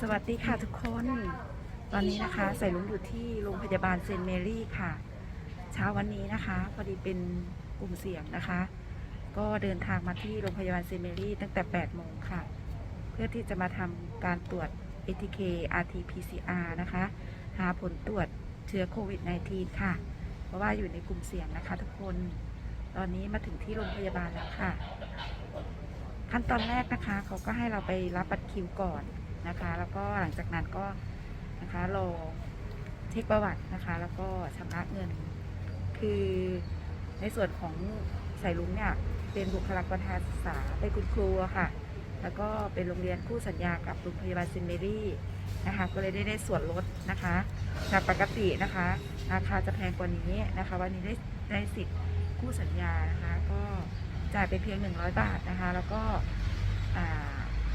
สวัสดีค่ะทุกคน ตอนนี้นะคะใส่ลุงอยู่ที่โรงพยาบาลเซนเมรี่ค่ะ เช้าวันนี้นะคะ พอดีเป็นกลุ่มเสี่ยงนะคะ ก็เดินทางมาที่โรงพยาบาลเซนเมรี่ตั้งแต่ 8 โมงค่ะ เพื่อที่จะมาทำการตรวจ ATK RT PCR นะคะ หาผลตรวจเชื้อโควิด -19 ค่ะ เพราะว่าอยู่ในกลุ่มเสี่ยงนะคะทุกคน ตอนนี้มาถึงที่โรงพยาบาลแล้วค่ะ ขั้นตอนแรกนะคะเขาก็ให้เราไปรับบัตรคิวก่อนนะคะ แล้วก็หลังจากนั้นก็นะคะรอเช็คประวัตินะคะ แล้วก็ชำระเงิน คือในส่วนของสายลุงเนี่ยเป็นบุคลากรทางศึกษาเป็นคุณครูค่ะ แล้วก็เป็นโรงเรียนคู่สัญญากับโรงพยาบาลซินเมรี่นะคะ ก็เลยได้ได้ส่วนลดนะคะจากปกตินะคะราคาจะแพงกว่านี้นะคะ วันนี้ได้ได้สิทธิ์คู่สัญญานะคะ ก็ จ่ายไปเพียง 100 บาทนะคะ แล้วก็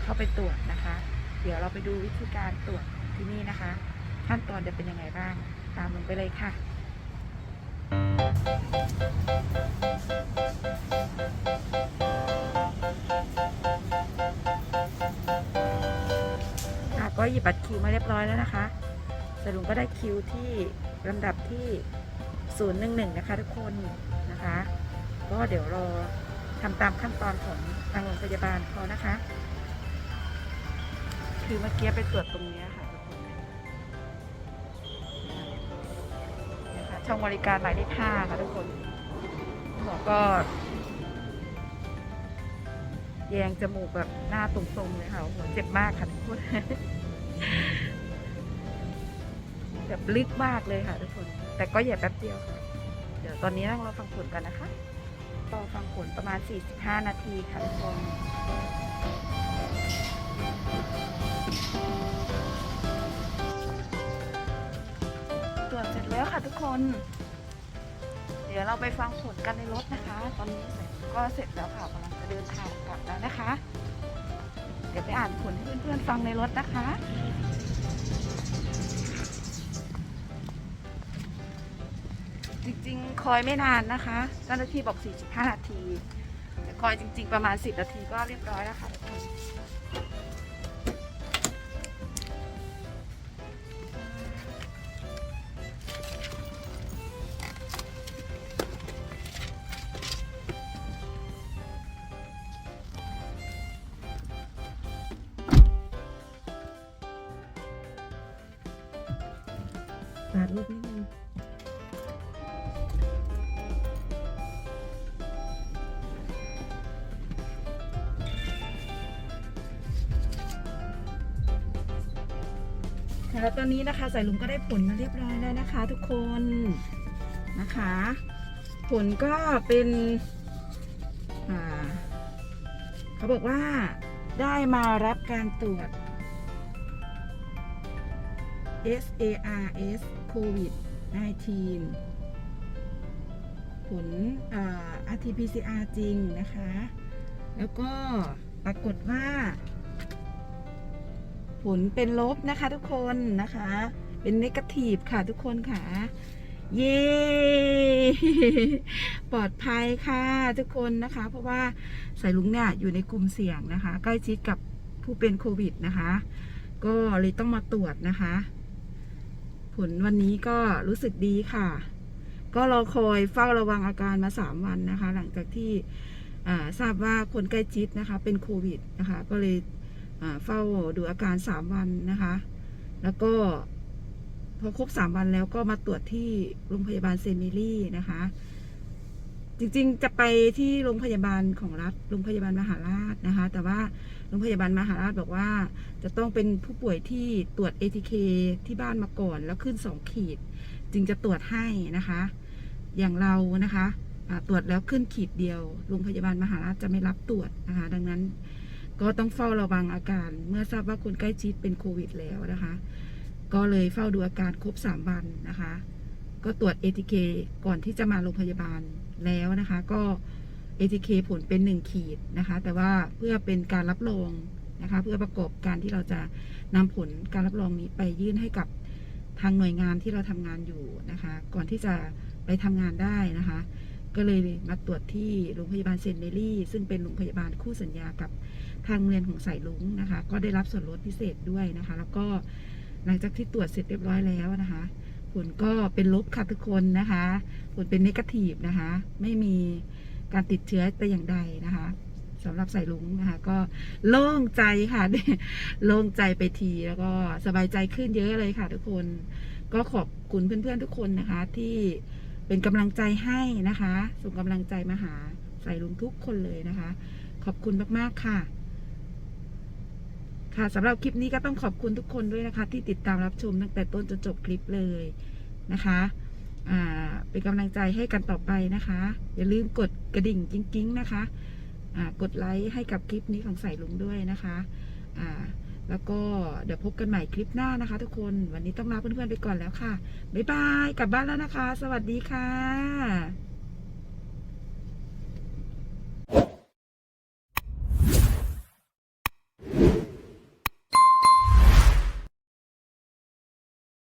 เข้าไปตรวจนะคะ เดี๋ยวเราไปดูวิธีการตรวจที่นี่นะคะ ขั้นตอนจะเป็นยังไงบ้าง ตามลงไปเลยค่ะค่ะก็หยิบบัตรคิวมาเรียบร้อยแล้วนะคะสรุปก็ได้คิวที่ลำดับที่ 011 นะคะทุกคนนะคะ ก็เดี๋ยวรอ ทำตามขั้นตอนของทางโรงพยาบาลเขานะคะ คือเมื่อกี้ไปตรวจตรงนี้ค่ะทุกคนนะคะช่องบริการหมายเลขห้าค่ะทุกคนหมอก็ แยงจมูกแบบหน้าตรงๆเลยค่ะโอ้โหเจ็บมากค่ะทุกคนแบบลึกมากเลยค่ะทุกคน แต่ก็อย่าแป๊บเดียวค่ะ เดี๋ยวตอนนี้นั่งรอฟังผลกันนะคะ รอฟังผลประมาณ 45 นาทีค่ะทุกคนตรวจเสร็จแล้วค่ะทุกคน เดี๋ยวเราไปฟังผลกันในรถนะคะ ตอนนี้ก็เสร็จแล้วค่ะกำลังจะเดินทางกลับแล้วนะคะ เดี๋ยวไปอ่านผลให้เพื่อนๆฟังในรถนะคะ จริงๆ คอยไม่นานนะคะเจ้าหน้าที่บอก 45 นาที แต่คอยจริง ๆ ประมาณ 10 นาทีก็เรียบร้อยแล้วค่ะทุกคนปาดรูปนิดนึง แล้วตอนนี้นะคะสายลุงก็ได้ผลมาเรียบร้อยแล้วนะคะ ทุกคนนะคะ ผลก็เป็นเขาบอกว่าได้มารับการตรวจ SARS โควิด19 ผลอ RT-PCR จริงนะคะ แล้วก็ปรากฏว่า ผลเป็นลบนะคะทุกคนนะคะ เป็นนกาทีฟค่ะทุกคนค่ะ เย้ ปลอดภัยค่ะทุกคนนะคะ เพราะว่าสายลุงเนี่ยอยู่ในกลุ่มเสี่ยงนะคะ ใกล้ชิดกับผู้เป็นโควิดนะคะ ก็เลยต้องมาตรวจนะคะ ผลวันนี้ก็รู้สึกดีค่ะ ก็รอคอยเฝ้าระวังอาการมาสามวันนะคะ หลังจากที่ทราบว่าคนใกล้ชิดนะคะ เป็นโควิดนะคะ ก็เลย เฝ้าดูอาการ3วันนะคะ แล้วก็พอครบ3วันแล้วก็มาตรวจที่โรงพยาบาลเซนต์เมรี่นะคะ จริงๆจะไปที่โรงพยาบาลของรัฐโรงพยาบาลมหาราชนะคะ แต่ว่าโรงพยาบาลมหาราชบอกว่า จะต้องเป็นผู้ป่วยที่ตรวจ ATK ที่บ้านมาก่อนแล้วขึ้น2ขีด จึงจะตรวจให้นะคะ อย่างเรานะคะตรวจแล้วขึ้นขีดเดียวโรงพยาบาลมหาราชจะไม่รับตรวจนะคะ ดังนั้น ก็ต้องเฝ้าระวังอาการ เมื่อทราบว่าคนใกล้ชิดเป็นโควิดแล้วนะคะ ก็เลยเฝ้าดูอาการครบ 3 วันนะคะ ก็ตรวจ ATK ก่อนที่จะมาโรงพยาบาลแล้วนะคะ ก็ ATK ผลเป็น 1 ขีดนะคะ แต่ว่าเพื่อเป็นการรับรองนะคะ เพื่อประกอบการที่เราจะนำผลการรับรองนี้ไปยื่นให้กับทางหน่วยงานที่เราทำงานอยู่นะคะ ก่อนที่จะไปทำงานได้นะคะ ก็เลยมาตรวจที่โรงพยาบาลเซนเมรี่ ซึ่งเป็นโรงพยาบาลคู่สัญญากับทางโรงเรียนของสายลุงนะคะ ก็ได้รับส่วนลดพิเศษด้วยนะคะ แล้วก็หลังจากที่ตรวจเสร็จเรียบร้อยแล้วนะคะ ผลก็เป็นลบค่ะทุกคนนะคะ ผลเป็นนกาทีฟนะคะ ไม่มีการติดเชื้อแต่อย่างใดนะคะสำหรับสายลุงนะคะ ก็โล่งใจค่ะโล่งใจไปทีแล้วก็สบายใจขึ้นเยอะเลยค่ะทุกคน ก็ขอบคุณเพื่อนๆทุกคนนะคะที่ เป็นกำลังใจให้นะคะ ส่งกำลังใจมาหาใสายลุงทุกคนเลยนะคะ ขอบคุณมากๆค่ะ ค่ะสำหรับคลิปนี้ก็ต้องขอบคุณทุกคนด้วยนะคะ ที่ติดตามรับชมตั้งแต่ต้นจนจบคลิปเลยนะคะอ่าเป็นกำลังใจให้กันต่อไปนะคะ อย่าลืมกดกระดิ่งกิ้งๆนะคะอ่ากดไลค์ให้กับคลิปนี้ของใส่ลุงด้วยนะคะอ่า แล้วก็เดี๋ยวพบกันใหม่คลิปหน้านะคะ ทุกคนวันนี้ต้องลาเพื่อนๆไปก่อนแล้วค่ะ บ๊ายบาย กลับบ้านแล้วนะคะ สวัสดีค่ะ